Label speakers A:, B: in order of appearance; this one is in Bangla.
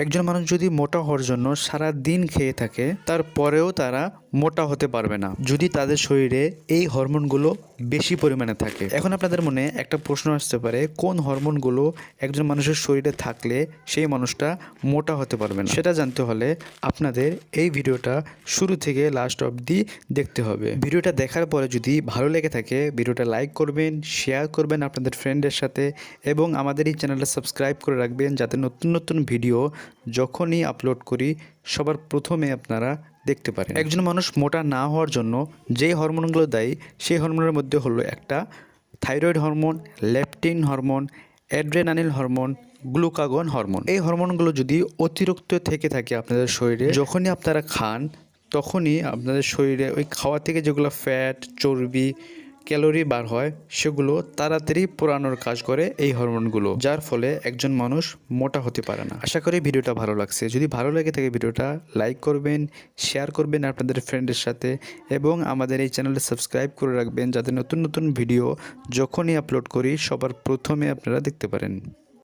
A: একজন মানুষ যদি মোটা হওয়ার জন্য সারা দিন খেয়ে থাকে, তারপরেও তারা মোটা হতে পারবে না। যদি তাদের শরীরে এই হরমোনগুলো বেশি পরিমাণে থাকে। এখন আপনাদের মনে একটা প্রশ্ন আসতে পারে, কোন হরমোনগুলো একজন মানুষের শরীরে থাকলে সেই মানুষটা মোটা হতে পারবে না? সেটা জানতে হলে আপনাদের এই ভিডিওটা শুরু থেকে লাস্ট অবধি দেখতে হবে। ভিডিওটা দেখার পরে যদি ভালো লেগে থাকে, ভিডিওটা লাইক করবেন শেয়ার করবেন আপনাদের ফ্রেন্ডের সাথে এবং আমাদের এই চ্যানেলটা সাবস্ক্রাইব করে রাখবেন, যাতে নতুন নতুন ভিডিও যখনই আপলোড করি সবার প্রথমে আপনারা দেখতে পারেন। একজন মানুষ মোটা না হওয়ার জন্য যেই হরমোনগুলো দেয়, সেই হরমোনের মধ্যে হলো একটা thyroid hormone, leptin hormone adrenaline hormone, glucagon hormone. এই হরমোনগুলো যদি অতিরিক্ত থেকে থাকে আপনাদের শরীরে, যখনই আপনারা খান, তখনই আপনাদের শরীরে ওই খাওয়া থেকে যেগুলো ফ্যাট চর্বি ক্যালোরি বার হয়, সেগুলো তাড়াতাড়ি পোড়ানোর কাজ করে এই হরমোনগুলো, যার ফলে একজন মানুষ মোটা হতে পারে না। আশা করি ভিডিওটা ভালো লাগছে। যদি ভালো লাগে থাকে ভিডিওটা, লাইক করবেন, শেয়ার করবেন আপনাদের ফ্রেন্ডের সাথে এবং আমাদের এই চ্যানেলটা সাবস্ক্রাইব করে রাখবেন যাতে নতুন নতুন ভিডিও যখনই আপলোড করি, সবার প্রথমে আপনারা দেখতে পারেন।